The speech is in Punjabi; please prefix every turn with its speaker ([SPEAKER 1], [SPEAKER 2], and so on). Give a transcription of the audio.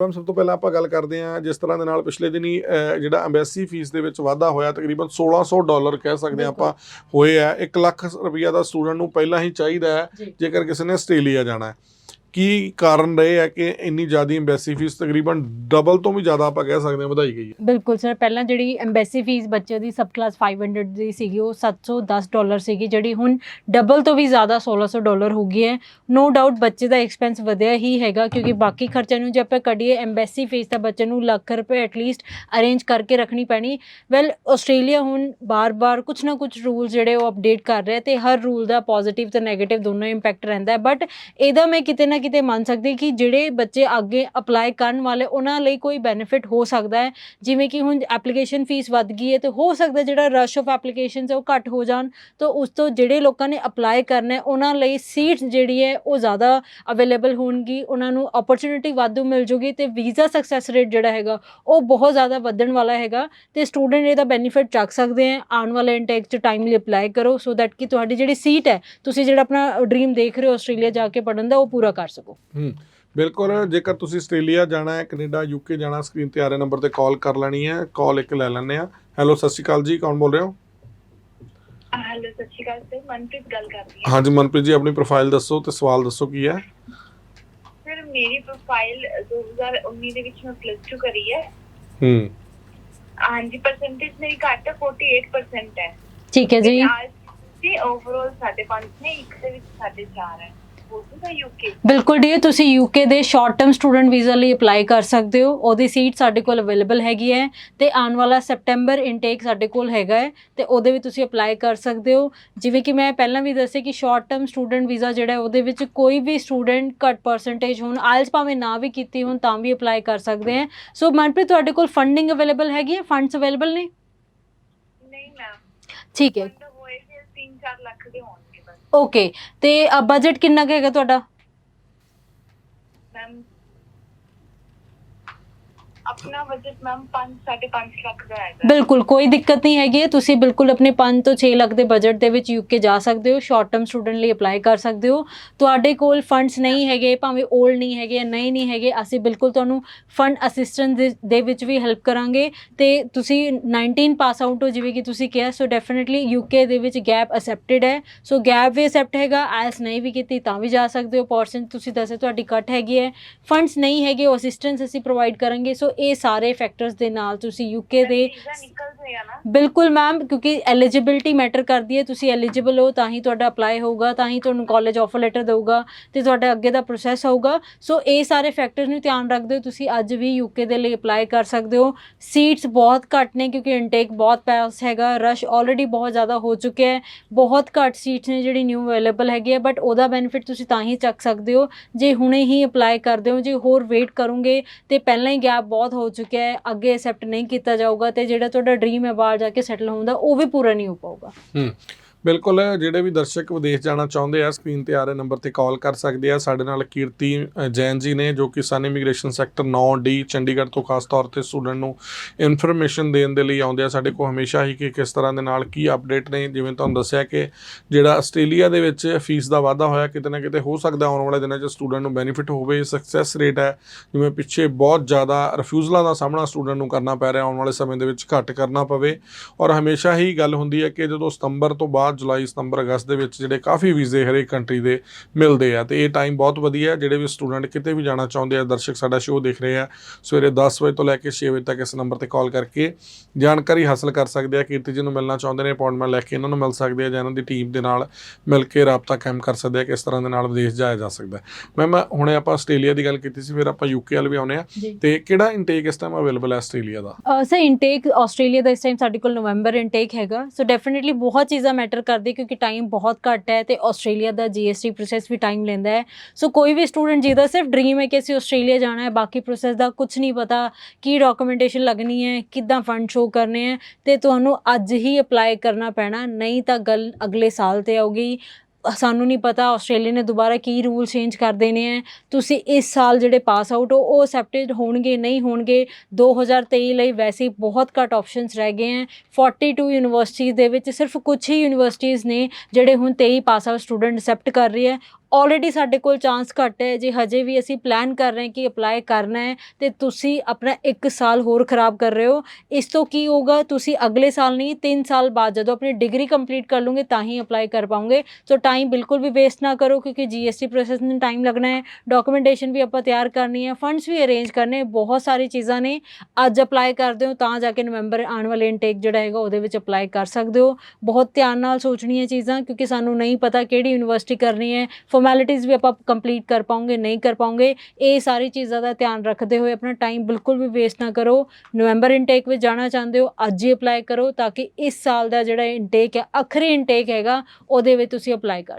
[SPEAKER 1] ਮੈਮ ਸਭ ਤੋਂ ਪਹਿਲਾਂ ਆਪਾਂ ਗੱਲ ਕਰਦੇ ਹਾਂ ਜਿਸ ਤਰ੍ਹਾਂ ਦੇ ਨਾਲ ਪਿਛਲੇ ਦਿਨੀ ਜਿਹੜਾ ਐਮਬੈਸੀ ਫੀਸ ਦੇ ਵਿੱਚ ਵਾਧਾ ਹੋਇਆ ਤਕਰੀਬਨ 1600 ਡਾਲਰ ਕਹਿ ਸਕਦੇ ਹਾਂ ਆਪਾਂ ਹੋਏ ਆ। 1 ਲੱਖ ਰੁਪਈਆ ਦਾ ਸਟੂਡੈਂਟ ਨੂੰ ਪਹਿਲਾਂ ਹੀ ਚਾਹੀਦਾ ਹੈ। ਜੇਕਰ ਕਿਸੇ ਨੇ ਆਸਟ੍ਰੇਲੀਆ ਜਾਣਾ ਹੈ। ਕੀ ਕਾਰਨ ਰਹੇ ਹੈ ਕਿ ਇੰਨੀ ਜ਼ਿਆਦਾ ਐਮਬੈਸੀ ਫੀਸ ਤਕਰੀਬਨ ਡਬਲ ਤੋਂ ਵੀ ਜ਼ਿਆਦਾ ਆਪਾਂ ਕਹਿ ਸਕਦੇ ਹਾਂ ਵਧਾਈ ਗਈ ਹੈ?
[SPEAKER 2] ਬਿਲਕੁਲ ਸਰ, ਪਹਿਲਾਂ ਜਿਹੜੀ ਐਮਬੈਸੀ ਫੀਸ ਬੱਚੇ ਦੀ ਸਬ ਕਲਾਸ 500 ਦੀ ਸੀਗੀ, ਉਹ 710 ਡਾਲਰ ਸੀਗੀ, ਜਿਹੜੀ ਹੁਣ ਡਬਲ ਤੋਂ ਵੀ ਜ਼ਿਆਦਾ 1600 ਡਾਲਰ ਹੋ ਗਈ ਹੈ। ਨੋ ਡਾਊਟ ਬੱਚੇ ਦਾ ਐਕਸਪੈਂਸ ਵਧਿਆ ਹੀ ਹੈਗਾ, ਕਿਉਂਕਿ ਬਾਕੀ ਖਰਚਿਆਂ ਨੂੰ ਜੇ ਆਪਾਂ ਕੱਢੀਏ ਐਮਬੈਸੀ ਫੀਸ ਤਾਂ ਬੱਚੇ ਨੂੰ ਲੱਖ ਰੁਪਏ ਐਟਲੀਸਟ ਅਰੇਂਜ ਕਰਕੇ ਰੱਖਣੀ ਪੈਣੀ। ਵੈਲ ਆਸਟ੍ਰੇਲੀਆ ਹੁਣ ਬਾਰ-ਬਾਰ ਕੁਝ ਨਾ ਕੁਝ ਰੂਲ ਜਿਹੜੇ ਉਹ ਅਪਡੇਟ ਕਰ ਰਿਹਾ ਤੇ ਹਰ ਰੂਲ ਦਾ ਪੋਜ਼ਿਟਿਵ ਤੇ 네ਗੇਟਿਵ ਦੋਨੋਂ ਇੰਪੈਕਟ ਰਹਿੰਦਾ ਹੈ। ਬਟ ਇਹਦਾ ਮੈਂ ਕਿਤੇ ਨਾ ਕਿਤੇ ਮੰਨ ਸਕਦੇ ਕਿ ਜਿਹੜੇ ਬੱਚੇ ਅੱਗੇ ਅਪਲਾਈ ਕਰਨ ਵਾਲੇ, ਉਹਨਾਂ ਲਈ ਕੋਈ ਬੈਨੀਫਿਟ ਹੋ ਸਕਦਾ ਹੈ? ਜਿਵੇਂ ਕਿ ਹੁਣ ਐਪਲੀਕੇਸ਼ਨ ਫੀਸ ਵੱਧ ਗਈ ਹੈ, ਤੇ ਹੋ ਸਕਦਾ ਜਿਹੜਾ ਰਸ਼ ਆਫ ਐਪਲੀਕੇਸ਼ਨਸ ਉਹ ਘੱਟ ਹੋ ਜਾਣ। ਤਾਂ ਉਸ ਤੋਂ ਜਿਹੜੇ ਲੋਕਾਂ ਨੇ ਅਪਲਾਈ ਕਰਨਾ ਹੈ ਉਹਨਾਂ ਲਈ ਸੀਟ ਜਿਹੜੀ ਹੈ, ਉਹ ਜ਼ਿਆਦਾ ਅਵੇਲੇਬਲ ਹੋਣਗੀ। ਉਹਨਾਂ ਨੂੰ ਓਪਰਚ्युनिटी ਵਾਧੂ ਮਿਲ ਜੂਗੀ ਤੇ ਵੀਜ਼ਾ ਸਕਸੈਸ ਰੇਟ ਜਿਹੜਾ ਹੈਗਾ, ਉਹ ਬਹੁਤ ਜ਼ਿਆਦਾ ਵਧਣ ਵਾਲਾ ਹੈਗਾ। ਤੇ ਸਟੂਡੈਂਟ ਇਹਦਾ ਬੈਨੀਫਿਟ ਚੱਕ ਸਕਦੇ ਆ ਆਉਣ ਵਾਲੇ ਇਨਟੇਕ 'ਚ ਟਾਈਮਲੀ ਅਪਲਾਈ ਕਰੋ ਸੋ ਦੈਟ ਕਿ ਤੁਹਾਡੀ ਜਿਹੜੀ ਸੀਟ ਹੈ, ਤੁਸੀਂ ਜਿਹੜਾ ਆਪਣਾ ਡ੍ਰੀਮ ਦੇਖ ਰਹੇ ਹੋ ਆਸਟ੍ਰੇਲੀਆ ਜਾ ਕੇ ਪੜਨ ਦਾ, ਉਹ ਪੂਰਾ ਕਰ ਸਕੋ।
[SPEAKER 1] ਹੂੰ ਬਿਲਕੁਲ ਜੇਕਰ ਤੁਸੀਂ ਆਸਟ੍ਰੇਲੀਆ ਜਾਣਾ ਹੈ ਕੈਨੇਡਾ ਯੂਕੇ ਜਾਣਾ ਸਕਰੀਨ ਤੇ ਆ ਰਹੇ ਨੰਬਰ ਤੇ ਕਾਲ ਕਰ ਲੈਣੀ ਹੈ ਕਾਲ ਇੱਕ ਲੈ ਲੈਣੇ ਆ ਹੈਲੋ ਸਤਿ ਸ਼੍ਰੀ ਅਕਾਲ ਜੀ ਕੌਣ ਬੋਲ ਰਹੇ ਹੋ?
[SPEAKER 3] ਹੈਲੋ ਸਤਿ ਸ਼੍ਰੀ ਅਕਾਲ ਸਰ ਮਨਪ੍ਰੀਤ ਗੱਲ ਕਰ ਰਹੀ ਹਾਂ।
[SPEAKER 1] ਹਾਂਜੀ ਮਨਪ੍ਰੀਤ ਜੀ ਆਪਣੀ ਪ੍ਰੋਫਾਈਲ ਦੱਸੋ ਤੇ ਸਵਾਲ ਦੱਸੋ ਕੀ ਹੈ?
[SPEAKER 3] ਸਰ ਮੇਰੀ ਪ੍ਰੋਫਾਈਲ 2019 ਦੇ ਵਿੱਚ ਮੈਂ ਪਲੱਸ 2 ਕਰੀ ਹੈ।
[SPEAKER 1] ਹੂੰ।
[SPEAKER 3] ਹਾਂਜੀ ਪਰਸੈਂਟੇਜ ਮੇਰੀ ਘੱਟ ਹੈ 48% ਹੈ।
[SPEAKER 2] ਠੀਕ ਹੈ ਜੀ।
[SPEAKER 3] ਜੀ ਓਵਰਆਲ 5.5 ਨੇ ਇੱਕ ਦੇ ਵਿੱਚ 4.5 ਹੈ। ਬੋਲਦਾ ਯੂਕੇ
[SPEAKER 2] ਬਿਲਕੁਲ ਡੀ ਤੁਸੀਂ ਯੂਕੇ ਦੇ ਸ਼ਾਰਟ ਟਰਮ ਸਟੂਡੈਂਟ ਵੀਜ਼ਾ ਲਈ ਅਪਲਾਈ ਕਰ ਸਕਦੇ ਹੋ। ਉਹਦੀ ਸੀਟ ਸਾਡੇ ਕੋਲ ਅਵੇਲੇਬਲ ਹੈਗੀ ਹੈ ਤੇ ਆਉਣ ਵਾਲਾ ਸੈਪਟੈਂਬਰ ਇਨਟੇਕ ਸਾਡੇ ਕੋਲ ਹੈਗਾ ਹੈ ਤੇ ਉਹਦੇ ਵਿੱਚ ਤੁਸੀਂ ਅਪਲਾਈ ਕਰ ਸਕਦੇ ਹੋ। ਜਿਵੇਂ ਕਿ ਮੈਂ ਪਹਿਲਾਂ ਵੀ ਦੱਸਿਆ ਕਿ ਸ਼ਾਰਟ ਟਰਮ ਸਟੂਡੈਂਟ ਵੀਜ਼ਾ ਜਿਹੜਾ ਉਹਦੇ ਵਿੱਚ ਕੋਈ ਵੀ ਸਟੂਡੈਂਟ ਘੱਟ ਪਰਸੈਂਟੇਜ ਹੁਣ ਆਇਲਸ ਭਾਵੇਂ ਨਾ ਵੀ ਕੀਤੀ ਹੁਣ ਤਾਂ ਵੀ ਅਪਲਾਈ ਕਰ ਸਕਦੇ ਹੈ। ਸੋ ਮਨਪ੍ਰੀਤ ਤੁਹਾਡੇ ਕੋਲ ਫੰਡਿੰਗ ਅਵੇਲੇਬਲ ਹੈਗੀ ਹੈ? ਫੰਡਸ ਅਵੇਲੇਬਲ ਨੇ?
[SPEAKER 3] ਨਹੀਂ ਮੈਮ
[SPEAKER 2] ਠੀਕ ਹੈ।
[SPEAKER 3] ਫੰਡ ਹੋਏ ਫਿਰ 3-4 ਲੱਖ ਦੇ ਬਸ
[SPEAKER 2] ਓਕੇ ਤੇ ਬਜਟ ਕਿੰਨਾ ਕੁ ਹੈਗਾ ਤੁਹਾਡਾ
[SPEAKER 3] ਮੈਮ ਆਪਣਾ ਬਜਟ ਮੈਮ 5-5.5 ਲੱਖ ਦਾ ਹੈਗਾ।
[SPEAKER 2] ਬਿਲਕੁਲ, ਕੋਈ ਦਿੱਕਤ ਨਹੀਂ ਹੈਗੀ। ਹੈ। ਤੁਸੀਂ ਬਿਲਕੁਲ ਆਪਣੇ 5 ਤੋਂ 6 ਲੱਖ ਦੇ ਬਜਟ ਦੇ ਵਿੱਚ ਯੂਕੇ ਜਾ ਸਕਦੇ ਹੋ। ਸ਼ਾਰਟ ਟਰਮ ਸਟੂਡੈਂਟ ਲਈ ਅਪਲਾਈ ਕਰ ਸਕਦੇ ਹੋ। ਤੁਹਾਡੇ ਕੋਲ ਫੰਡਸ ਨਹੀਂ ਹੈਗੇ, ਭਾਵੇਂ 올ਡ ਨਹੀਂ ਹੈਗੇ ਨਹੀਂ ਨਹੀਂ ਹੈਗੇ, ਅਸੀਂ ਬਿਲਕੁਲ ਤੁਹਾਨੂੰ ਫੰਡ ਅਸਿਸਟੈਂਸ ਦੇ ਵਿੱਚ ਵੀ ਹੈਲਪ ਕਰਾਂਗੇ। ਤੇ ਤੁਸੀਂ 19 ਪਾਸ ਆਊਟ ਹੋ, ਜਿਵੇਂ ਕਿ ਤੁਸੀਂ ਕਿਹਾ ਸੋ ਡੈਫੀਨਿਟਲੀ ਯੂਕੇ ਦੇ ਵਿੱਚ ਗੈਪ ਅਸੈਪਟਡ ਹੈ। ਸੋ ਗੈਪ ਵੀ ਅਸੈਪਟ ਹੈਗਾ ਐਸ ਨਹੀਂ ਵੀ ਕੀਤੀ ਤਾਂ ਵੀ ਜਾ ਸਕਦੇ ਹੋ। ਪਰਸੈਂਟ ਤੁਸੀਂ ਦੱਸੇ ਤੁਹਾਡੀ ਕੱਟ ਹੈਗੀ ਹੈ। ਫੰਡਸ ਨਹੀਂ ਹੈਗੇ, ਉਹ ਅਸਿਸਟੈਂਸ ਅਸੀਂ ਪ੍ਰੋਵਾਈਡ ਕਰਾਂਗੇ। ਸੋ ਇਹ ਸਾਰੇ ਫੈਕਟਰਸ ਦੇ ਨਾਲ ਤੁਸੀਂ ਯੂਕੇ ਦੇ ਬਿਲਕੁਲ ਮੈਮ ਕਿਉਂਕਿ ਐਲੀਜੀਬਿਲਟੀ ਮੈਟਰ ਕਰਦੀ ਹੈ ਤੁਸੀਂ ਐਲੀਜੀਬਲ ਹੋ ਤਾਂ ਹੀ ਤੁਹਾਡਾ ਅਪਲਾਈ ਹੋਊਗਾ ਤਾਂ ਹੀ ਤੁਹਾਨੂੰ ਕਾਲਜ ਆਫਰ ਲੈਟਰ ਦੇਊਗਾ ਤੇ ਤੁਹਾਡਾ ਅੱਗੇ ਦਾ ਪ੍ਰੋਸੈਸ ਹੋਊਗਾ। ਸੋ ਇਹ ਸਾਰੇ ਫੈਕਟਰਸ ਨੂੰ ਧਿਆਨ ਰੱਖਦੇ ਹੋ ਤੁਸੀਂ ਅੱਜ ਵੀ ਯੂਕੇ ਦੇ ਲਈ ਅਪਲਾਈ ਕਰ ਸਕਦੇ ਹੋ। ਸੀਟਸ ਬਹੁਤ ਘੱਟ ਨੇ ਕਿਉਂਕਿ ਇਨਟੇਕ ਬਹੁਤ ਪਾਸ ਹੈਗਾ ਰਸ਼ ਆਲਰੇਡੀ ਬਹੁਤ ਜ਼ਿਆਦਾ ਹੋ ਚੁੱਕਿਆ ਹੈ। ਬਹੁਤ ਘੱਟ ਸੀਟਸ ਨੇ ਜਿਹੜੀ ਨਿਊ ਅਵੇਲੇਬਲ ਹੈਗੀ ਹੈ ਬਟ ਉਹਦਾ ਬੈਨੀਫਿਟ ਤੁਸੀਂ ਤਾਂ ਹੀ ਚੱਕ ਸਕਦੇ ਹੋ ਜੇ ਹੁਣੇ ਹੀ ਅਪਲਾਈ ਕਰਦੇ ਹੋ ਜੇ ਹੋਰ ਵੇਟ ਕਰੋਗੇ ਤੇ ਪਹਿਲਾਂ ਹੀ ਗੈਪ ਬਹੁਤ ਹੋ ਚੁੱਕਿਆ ਹੈ, ਅੱਗੇ ਅਸੈਪਟ ਨਹੀਂ ਕੀਤਾ ਜਾਊਗਾ ਤੇ ਜਿਹੜਾ ਤੁਹਾਡਾ ਡ੍ਰੀਮ ਹੈ ਬਾਹਰ ਜਾ ਕੇ ਸੈਟਲ ਹੋਣ ਦਾ, ਉਹ ਵੀ ਪੂਰਾ ਨਹੀਂ ਹੋ ਪਾਊਗਾ।
[SPEAKER 1] ਹੂੰ। ਬਿਲਕੁਲ, ਜਿਹੜੇ ਵੀ ਦਰਸ਼ਕ ਵਿਦੇਸ਼ ਜਾਣਾ ਚਾਹੁੰਦੇ ਆ ਸਕਰੀਨ ਤੇ ਆ ਰਹੇ ਨੰਬਰ ਤੇ ਕਾਲ ਕਰ ਸਕਦੇ ਆ। ਸਾਡੇ ਨਾਲ ਕੀਰਤੀ ਜੈਨ ਜੀ ਨੇ, ਜੋ ਕਿ ਸਨ ਇਮੀਗ੍ਰੇਸ਼ਨ ਸੈਕਟਰ 9D ਚੰਡੀਗੜ੍ਹ ਤੋਂ ਖਾਸ ਤੌਰ ਤੇ ਸਟੂਡੈਂਟ ਨੂੰ ਇਨਫੋਰਮੇਸ਼ਨ ਦੇਣ ਦੇ ਲਈ ਆਉਂਦੇ ਆ। ਸਾਡੇ ਕੋਲ ਹਮੇਸ਼ਾ ਹੀ ਕਿ ਕਿਸ ਤਰ੍ਹਾਂ ਦੇ ਨਾਲ ਕੀ ਅਪਡੇਟ ਨੇ, ਜਿਵੇਂ ਤੁਹਾਨੂੰ ਦੱਸਿਆ ਕਿ ਜਿਹੜਾ ਆਸਟ੍ਰੇਲੀਆ ਦੇ ਵਿੱਚ ਫੀਸ ਦਾ ਵਾਧਾ ਹੋਇਆ, ਕਿਤੇ ਨਾ ਕਿਤੇ ਹੋ ਸਕਦਾ ਆਉਣ ਵਾਲੇ ਦਿਨਾਂ 'ਚ ਸਟੂਡੈਂਟ ਨੂੰ ਬੈਨੀਫਿਟ ਹੋਵੇ। ਸਕਸੈਸ ਰੇਟ ਹੈ, ਜਿਵੇਂ ਪਿੱਛੇ ਬਹੁਤ ਜ਼ਿਆਦਾ ਰਿਫਿਊਜ਼ਲਾਂ ਦਾ ਸਾਹਮਣਾ ਸਟੂਡੈਂਟ ਨੂੰ ਕਰਨਾ ਪੈ ਰਿਹਾ, ਆਉਣ ਵਾਲੇ ਸਮੇਂ ਦੇ ਵਿੱਚ ਘੱਟ ਕਰਨਾ ਪਵੇ। ਔਰ ਹਮੇਸ਼ਾ ਹੀ ਗੱਲ ਹੁੰਦੀ ਹੈ ਕਿ ਜਦੋਂ ਸਤੰਬਰ ਤੋਂ ਬਾਅਦ ਜੁਲਾਈ ਸਤੰਬਰ ਅਗਸਤ ਦੇ ਵਿੱਚ ਜਿਹੜੇ ਕਾਫੀ ਵੀਜ਼ੇ ਹਰੇਕ ਕੰਟਰੀ ਦੇ ਮਿਲਦੇ ਆ ਤੇ ਇਹ ਟਾਈਮ ਬਹੁਤ ਵਧੀਆ ਹੈ ਜਿਹੜੇ ਵੀ ਸਟੂਡੈਂਟ ਕਿਤੇ ਵੀ ਜਾਣਾ ਚਾਹੁੰਦੇ ਆ ਦਰਸ਼ਕ ਸਾਡਾ ਸ਼ੋਅ ਦੇਖ ਰਹੇ ਆ ਸਵੇਰੇ 10 ਵਜੇ ਤੋਂ ਲੈ ਕੇ 6 ਵਜੇ ਤੱਕ ਇਸ ਨੰਬਰ ਤੇ ਕਾਲ ਕਰਕੇ ਜਾਣਕਾਰੀ ਹਾਸਲ ਕਰ ਸਕਦੇ ਆ ਕੀਰਤੀ ਜੀ ਨੂੰ ਮਿਲਣਾ ਚਾਹੁੰਦੇ ਨੇ ਅਪਾਇੰਟਮੈਂਟ ਲੈ ਕੇ ਇਹਨਾਂ ਨੂੰ ਮਿਲ ਸਕਦੇ ਆ ਜਾਂ ਇਹਨਾਂ ਦੀ ਟੀਮ ਦੇ ਨਾਲ ਮਿਲ ਕੇ ਰਾਬਤਾ ਕਾਇਮ ਕਰ ਸਕਦੇ ਆ ਕਿਸ ਤਰ੍ਹਾਂ ਦੇ ਨਾਲ ਵਿਦੇਸ਼ ਜਾਇਆ ਜਾ ਸਕਦਾ ਹੈ। ਮੈਂ ਹੁਣੇ ਆਪਾਂ ਆਸਟ੍ਰੇਲੀਆ ਦੀ ਗੱਲ ਕੀਤੀ ਸੀ ਫਿਰ ਆਪਾਂ ਯੂਕੇ ਵੱਲ ਵੀ ਆਉਨੇ ਆ ਤੇ ਕਿਹੜਾ ਇਨਟੇਕ ਇਸ ਟਾਈਮ ਅਵੇਲੇਬਲ ਹੈ ਆਸਟ੍ਰੇਲੀਆ ਦਾ?
[SPEAKER 2] ਸਰ ਇਨਟੇਕ ਆਸਟ੍ਰੇਲੀਆ ਦਾ ਇਸ ਟਾਈਮ ਸਾਡੇ ਕੋਲ ਨਵੰਬਰ ਇਨਟੇਕ ਹੈਗਾ ਸੋ ਡੈਫੀਨਿਟਲੀ ਬਹੁਤ ਚੀਜ਼ਾਂ ਮੈਟਰ ਕਰਦੀ ਕਿਉਂਕਿ ਟਾਈਮ ਬਹੁਤ ਘੱਟ ਹੈ ਤੇ ਆਸਟ੍ਰੇਲੀਆ ਦਾ ਜੀਐਸਟੀ ਪ੍ਰੋਸੈਸ ਵੀ ਟਾਈਮ ਲੈਂਦਾ ਹੈ। ਸੋ ਕੋਈ ਵੀ ਸਟੂਡੈਂਟ ਜਿਹਦਾ ਸਿਰਫ ਡ੍ਰੀਮ ਹੈ ਕਿ ਅਸੀਂ ਆਸਟ੍ਰੇਲੀਆ ਜਾਣਾ ਹੈ, ਬਾਕੀ ਪ੍ਰੋਸੈਸ ਦਾ ਕੁਝ ਨਹੀਂ ਪਤਾ ਕੀ ਡਾਕੂਮੈਂਟੇਸ਼ਨ ਲੱਗਣੀ ਹੈ, ਕਿੱਦਾਂ ਫੰਡ ਸ਼ੋ ਕਰਨੇ ਹੈ ਤੇ ਤੁਹਾਨੂੰ ਅੱਜ ਹੀ ਅਪਲਾਈ ਕਰਨਾ ਪੈਣਾ, ਨਹੀਂ ਤਾਂ ਗੱਲ ਅਗਲੇ ਸਾਲ ਤੇ ਆਊਗੀ। ਸਾਨੂੰ ਨਹੀਂ ਪਤਾ, ਆਸਟ੍ਰੇਲੀਆ ਨੇ ਦੁਬਾਰਾ ਕੀ ਰੂਲ ਚੇਂਜ ਕਰ ਦੇਣੇ ਹੈ ਤੁਸੀਂ ਇਸ ਸਾਲ ਜਿਹੜੇ ਪਾਸ ਆਊਟ ਹੋ, ਉਹ ਅਸੈਪਟਡ ਹੋਣਗੇ, ਨਹੀਂ ਹੋਣਗੇ 2023 ਲਈ ਵੈਸੇ ਬਹੁਤ ਘੱਟ ਆਪਸ਼ਨਸ ਰਹਿ ਗਏ ਹੈ 42 ਯੂਨੀਵਰਸਿਟੀਜ਼ ਦੇ ਵਿੱਚ ਸਿਰਫ ਕੁਝ ਹੀ ਯੂਨੀਵਰਸਿਟੀਜ਼ ਨੇ ਜਿਹੜੇ ਹੁਣ 23 ਪਾਸ ਆਊਟ ਸਟੂਡੈਂਟ ਅਸੈਪਟ ਕਰ ਰਹੀ ਹੈ ਆਲਰੇਡੀ ਸਾਡੇ ਕੋਲ ਚਾਂਸ ਘੱਟ ਹੈ, ਜੇ ਹਜੇ ਵੀ ਅਸੀਂ ਪਲਾਨ ਕਰ ਰਹੇ ਹਾਂ ਕਿ ਅਪਲਾਈ ਕਰਨਾ ਹੈ, ਤੇ ਤੁਸੀਂ ਆਪਣਾ 1 ਸਾਲ ਹੋਰ ਖਰਾਬ ਕਰ ਰਹੇ ਹੋ, ਇਸ ਤੋਂ ਕੀ ਹੋਊਗਾ? ਤੁਸੀਂ ਅਗਲੇ ਸਾਲ ਨਹੀਂ 3 ਸਾਲ ਬਾਅਦ ਜਦੋਂ ਆਪਣੀ ਡਿਗਰੀ ਕੰਪਲੀਟ ਕਰ ਲਓਗੇ, ਤਾਂ ਹੀ ਅਪਲਾਈ ਕਰ ਪਾਓਗੇ। ਸੋ ਟਾਈਮ ਬਿਲਕੁਲ ਵੀ ਵੇਸਟ ਨਾ ਕਰੋ, ਕਿਉਂਕਿ ਜੀਐਸਟੀ ਪ੍ਰੋਸੈਸ ਨੂੰ ਟਾਈਮ ਲੱਗਣਾ ਹੈ ਡਾਕੂਮੈਂਟੇਸ਼ਨ ਵੀ ਆਪਾਂ ਤਿਆਰ ਕਰਨੀ ਹੈ ਫੰਡਸ ਵੀ ਅਰੇਂਜ ਕਰਨੇ ਬਹੁਤ ਸਾਰੀ ਚੀਜ਼ਾਂ ਨੇ। ਅੱਜ ਅਪਲਾਈ ਕਰਦੇ ਹੋ, ਤਾਂ ਜਾ ਕੇ ਨਵੰਬਰ ਆਉਣ ਵਾਲੇ ਇਨਟੇਕ ਜਿਹੜਾ ਹੈਗਾ, ਉਹਦੇ ਵਿੱਚ ਅਪਲਾਈ ਕਰ ਸਕਦੇ ਹੋ। ਬਹੁਤ ਧਿਆਨ ਨਾਲ ਸੋਚਣੀਆਂ ਚੀਜ਼ਾਂ, ਕਿਉਂਕਿ ਸਾਨੂੰ ਨਹੀਂ ਪਤਾ ਕਿਹੜੀ ਯੂਨੀਵਰਸਿਟੀ ਕਰਨੀ ਹੈ ਫਾਰਮੈਲਿਟੀਜ਼ ਵੀ ਆਪਾਂ ਕੰਪਲੀਟ ਕਰ ਪਾਉਂਗੇ, ਨਹੀਂ ਕਰ ਪਾਉਂਗੇ, ਇਹ ਸਾਰੀ ਚੀਜ਼ਾਂ ਦਾ ਧਿਆਨ ਰੱਖਦੇ ਹੋਏ ਆਪਣਾ ਟਾਈਮ ਬਿਲਕੁਲ ਵੀ ਵੇਸਟ ਨਾ ਕਰੋ। ਨਵੰਬਰ ਇਨਟੇਕ ਵਿੱਚ ਜਾਣਾ ਚਾਹੁੰਦੇ ਹੋ, ਅੱਜ ਹੀ ਅਪਲਾਈ ਕਰੋ ਤਾਂ ਕਿ ਇਸ ਸਾਲ ਦਾ ਜਿਹੜਾ ਇਨਟੇਕ ਹੈ ਆਖਰੀ ਇਨਟੇਕ ਹੈਗਾ, ਉਹਦੇ ਵਿੱਚ ਤੁਸੀਂ ਅਪਲਾਈ ਕਰ